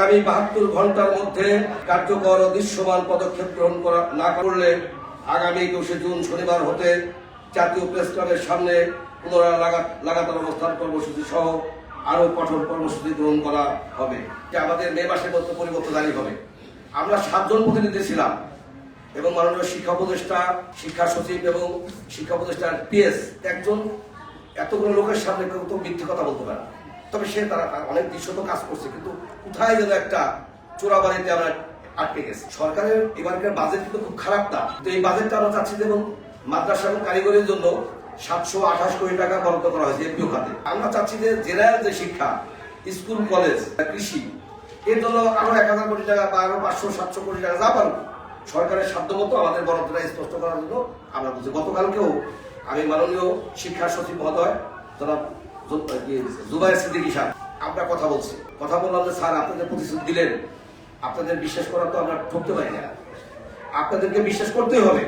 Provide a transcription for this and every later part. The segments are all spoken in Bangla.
আগামী বাহাত্তর ঘণ্টার মধ্যে কার্যকর ও দৃশ্যমান পদক্ষেপ গ্রহণ করা না করলে আগামী একুশে জুন শনিবার হতে জাতীয় প্রেস ক্লাবের সামনে পুনরায় লাগা- লাগাতার অবস্থান কর্মসূচি সহ আরও কঠোর কর্মসূচি গ্রহণ করা হবে, যে আমাদের মে মাসের মধ্যে পরিবর্তন জারি হবে আমরা সাতজন প্রতিনিধি ছিলাম এবং মাননীয় শিক্ষা উপদেষ্টা, শিক্ষা সচিব এবং শিক্ষা উপদেষ্টার পিএস একজন, এতগুলো লোকের সামনে কেউ তো মিথ্যে কথা বলতে পারে না। তবে সে তারা অনেক দৃশ্যত কাজ করছে, কিন্তু কোথায় যেন একটা চোরাবাড়িতে আমরা আটকে গেছি। সরকারের এবারকার বাজেট কিন্তু খুব খারাপ না তো এই বাজেটটা আমরা চাচ্ছি যেমন মাদ্রাসা এবং কারিগরির জন্য সাতশো আঠাশ কোটি টাকা বরাদ্দ করা হয়েছে এমপিও খাতে। আমরা চাচ্ছি যে জেলার যে শিক্ষা, স্কুল, কলেজ, কৃষি, এর জন্য আরও এক হাজার কোটি টাকা বা আরও পাঁচশো, সাতশো কোটি টাকা যা পারব সরকারের সাধ্যমতো আমাদের বরাদ্দটা স্পষ্ট করার জন্য আমরা বলছি। গতকালকেও আমি মাননীয় শিক্ষা সচিব মহোদয় যারা জুবাইর সাহেব, আমরা কথা বলছি। কথা বললাম যে, স্যার, আপনাদের প্রতিশ্রুতি দিলেন। আপনাদের বিশ্বাস করা তো আমরা ঠকতে পারি না। আপনাদেরকে বিশ্বাস করতেই হবে।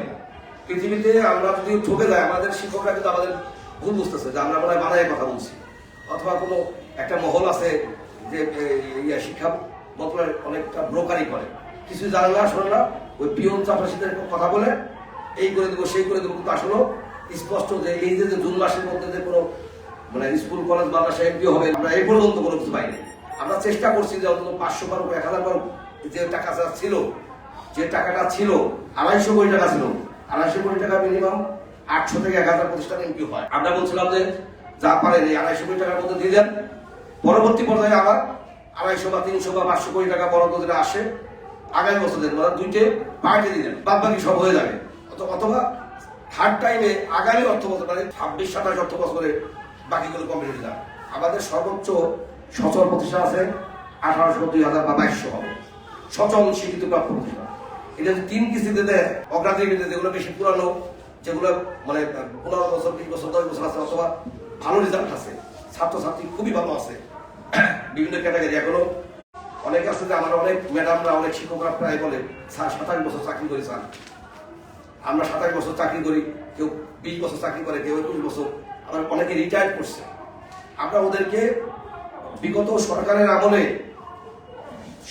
পৃথিবীতে আমরা যদি ঠকে যাই, আমাদের শিক্ষকরা কিন্তু আমাদের ভুল বুঝতেছে, যে আমরা মনে হয় কথা বলছি। অথবা কোনো একটা মহল আছে যে ইয়া, শিক্ষা মন্ত্রণালয় অনেকটা ব্রোকারি করে। কিছু জানে না, শোনে না, ওই পিয়ন চাপাসীদের কথা বলে, এই করে দেবো, সেই করে দেবো। কিন্তু আসলে স্পষ্ট যে, এই যে জুন মাসের মধ্যে যে কোনো মানে স্কুল, কলেজ, মাদ্রাসা এমপি হবে। আমরা এই পর্যন্ত কোনো কিছু পাইনি। আমরা চেষ্টা করছি যে অন্তত পাঁচশো পারুক এক হাজার পারুক যে টাকা ছিল, যে টাকাটা ছিল, আড়াইশো কোটি টাকা ছিল, আড়াইশো কোটি টাকা মিনিমাম আটশো থেকে এক হাজার প্রতিষ্ঠান এমপি হয়। আমরা বলছিলাম যে যা পারেন এই আড়াইশো কোটি টাকার মধ্যে দিয়ে দেন। পরবর্তী পর্যায়ে আবার আড়াইশো বা তিনশো বা পাঁচশো কোটি টাকা বরাদ্দ যেটা আসে। আগামী বছর দেন মানে দুইটে পার্টি দিলেন বাদ বাকি সব হয়ে যাবে। অথ- অথবা থার্ড টাইমে আগামী অর্থ বছর মানে ছাব্বিশ, সাতাশ অর্থ বছরে বাকিগুলো কমপ্লিট যাবে। আমাদের সর্বোচ্চ সচল প্রতিষ্ঠান আছে আঠারোশো দুই হাজার বা বাইশশো হবে। সচল স্বীকৃতি প্রাপ্ত প্রতিষ্ঠান। এটা যদি তিন কিস্তিতে দেয়, অগ্রাধিকার যেগুলো বেশি পুরানো, যেগুলো মানে পনেরো বছর, বিশ বছর, দশ বছর আছে, অথবা ভালো রেজাল্ট আছে। ছাত্রছাত্রী খুবই ভালো আছে। বিভিন্ন ক্যাটাগরি এখনও অনেক আছে যে আমার অনেক ম্যাডামরা অনেক শিক্ষকরা প্রায় বলে, স্যার, সাতাশ বছর চাকরি করি, স্যার। আমরা সাতাশ বছর চাকরি করি, কেউ বিশ বছর চাকরি করে, কেউ একুশ বছর। আবার অনেকে রিটায়ার করছে। আমরা ওদেরকে বিগত সরকারের আমলে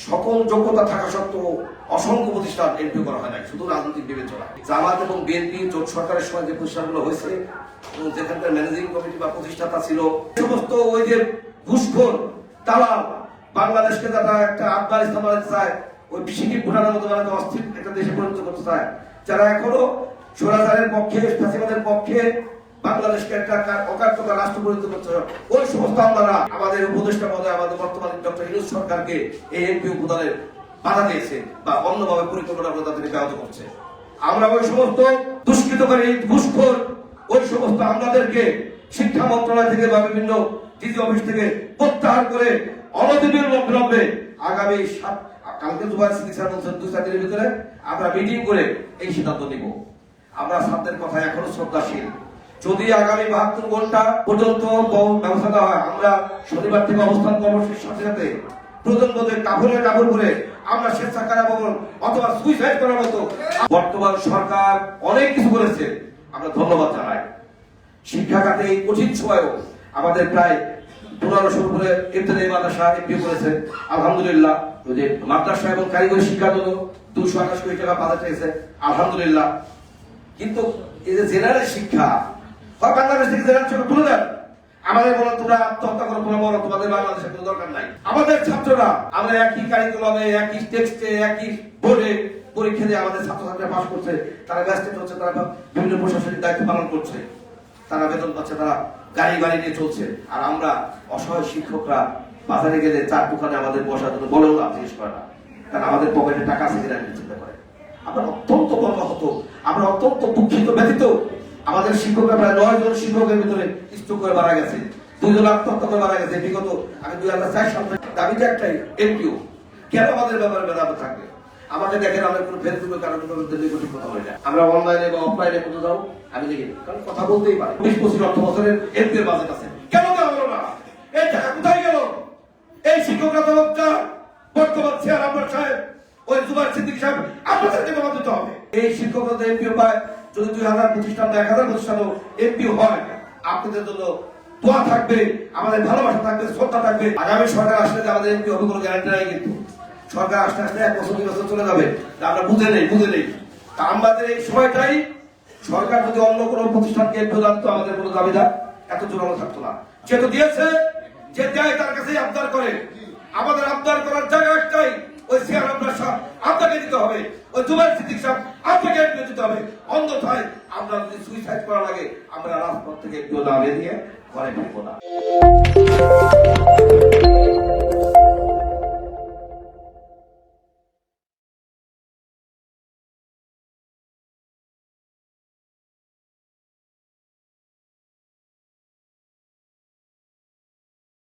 সকল যোগ্যতা থাকা সত্ত্বেও অসংখ্য প্রতিষ্ঠান এমপি করা হয় নাই, শুধু রাজনৈতিক বিবেচনা। জামাত এবং বিএনপি, জোট সরকারের সময় যে প্রতিষ্ঠানগুলো হয়েছে, এবং যেখানকার ম্যানেজিং কমিটি বা প্রতিষ্ঠাতা ছিল সমস্ত ওই যে ঘুষখোর, দালাল, বাংলাদেশকে যারা একটা আফগানিস্তান বানাতে চায়, ওই বিশিকি ভুটানের মতো বানাতে অস্থির একটা দেশে পরিণত করতে চায়, যারা এখনও স্বরাচারের পক্ষে ফাঁসিবাদের পক্ষে বাংলাদেশকে একটা রাষ্ট্র পরিণত করতে হবে। ওই সমস্ত আমলারা আমাদের উপদেষ্টা মহোদয়, আমাদের বর্তমান ডক্টর সরকারকে এই এমপি বাধা দিয়েছে বা অন্যভাবে পরিকল্পনা করে তাদের ব্যাহত করছে। আমরা ওই সমস্ত দুষ্কৃতকারী, ঘুষখোর, ওই সমস্ত আমলাদেরকে শিক্ষা মন্ত্রণালয় থেকে বা বিভিন্ন ডিজি অফিস থেকে প্রত্যাহার করে অনদিনের বিলম্বে আগামী সাত কালকে দুবার চার দিনের ভিতরে আমরা মিটিং করে এই সিদ্ধান্ত নিব। আমরা ছাত্রের কথা এখনও শ্রদ্ধাশীল। যদি আগামী বাহাত্তর ঘণ্টা পর্যন্ত ব্যবস্থা দেওয়া হয়, আমরা শনিবার থেকে অবস্থান কর্মসূচির সাথে সাথে প্রজন্মদের কাপড়ে কাপড় করে আমরা স্বেচ্ছাকারা ভবন অথবা সুইসাইড করার মতো। বর্তমান সরকার অনেক কিছু করেছে, আমরা ধন্যবাদ জানাই। শিক্ষা খাতে এই কঠিন সময়েও আমাদের প্রায় পনেরোশোর উপরে ইবতদায়ী মাদ্রাসা এমপি করেছে। আলহামদুলিল্লাহ যে মাদ্রাসা এবং কারিগরি শিক্ষার জন্য দুশো আঠাশ কোটি টাকা বাজেট হয়েছে আলহামদুলিল্লাহ। কিন্তু এই যে জেনারেল শিক্ষা হয় বাংলাদেশ থেকে দেন। আমাদের বলো তোমরা আত্মহত্যা করো তোমরা বলো, তোমাদের বাংলাদেশের কোনো দরকার নাই। আমাদের ছাত্ররা, আমরা একই কারিকুলামে একই টেক্সটে একই বোর্ডে পরীক্ষা দিয়ে আমাদের ছাত্রছাত্রীরা পাশ করছে। তারা ব্যস্ত হচ্ছে, তারা বিভিন্ন প্রশাসনিক দায়িত্ব পালন করছে। তারা বেতন পাচ্ছে, তারা গাড়ি বাড়ি নিয়ে চলছে। আর আমরা অসহায় শিক্ষকরা বাজারে গেলে চার দোকানে আমাদের বসার জন্য বলেও লাভ জিজ্ঞেস করে না। কারণ আমাদের পকেটে টাকা আছে কিনা চিন্তা করে। আমরা অত্যন্ত মর্মাহত আমরা অত্যন্ত দুঃখিত ব্যতীত আমাদের শিক্ষকরা প্রায় নয় জন শিক্ষকের ভিতরে স্ট্রোক করে মারা গেছে। দুইজন আত্মহত্যা করে মারা গেছে। বিগত, আমি দুই হাজার চার সালে দাবিটা একটাই এমপিও কেন আমাদের ব্যাপারে ভেদাভেদ থাকবে আমাকে দেখেন আমরা কোনো কোনো কথা না। আমরা অনলাইনে বা অফলাইনে কোথাও যাও, আমি দেখি কারণ কথা বলতেই পারি। বিশ পঁচিশ অর্থ বছরের বাজেট আছে। কেন হলো না? এই টাকা কোথায় গেল? এই শিক্ষকরা বর্তমান চেয়ার সাহেব, ওই সিদ্দিক সাহেব হবে। এই শিক্ষকরা এমপিও পায়। যদি দুই হাজার প্রতিষ্ঠান এক হাজার প্রতিষ্ঠানও এমপি হয়, আপনাদের জন্য দোয়া থাকবে, আমাদের ভালোবাসা থাকবে, শ্রদ্ধা থাকবে। আগামী সরকার আসলে আমাদের এমপি হবে কোনো গ্যারান্টি নাই কিন্তু। সরকার আস্তে আস্তে এক বছর, দুই বছর চলে যাবে। আমরা বুঝে নেই বুঝে নেই। তা আমাদের এই সময়টাই সরকার যদি অন্য কোনো প্রতিষ্ঠানকে প্রদান তো আমাদের কোনো দাবিদার এত জোরালো থাকতো না। যেহেতু দিয়েছে, যে দেয় তার কাছেই আবদার করে। আমাদের আবদার করার জায়গা একটাই। ওই সিয়ার আপনার সাহেব আপনাকে দিতে হবে। ওই জুবাইর সিদ্দিক সাহেব আপনাকে একটু দিতে হবে। অন্ধথায় আমরা যদি সুইসাইড করা লাগে আমরা রাজপথ থেকে একটু দাঁড়িয়ে দিয়ে ঘরে ফিরবো না।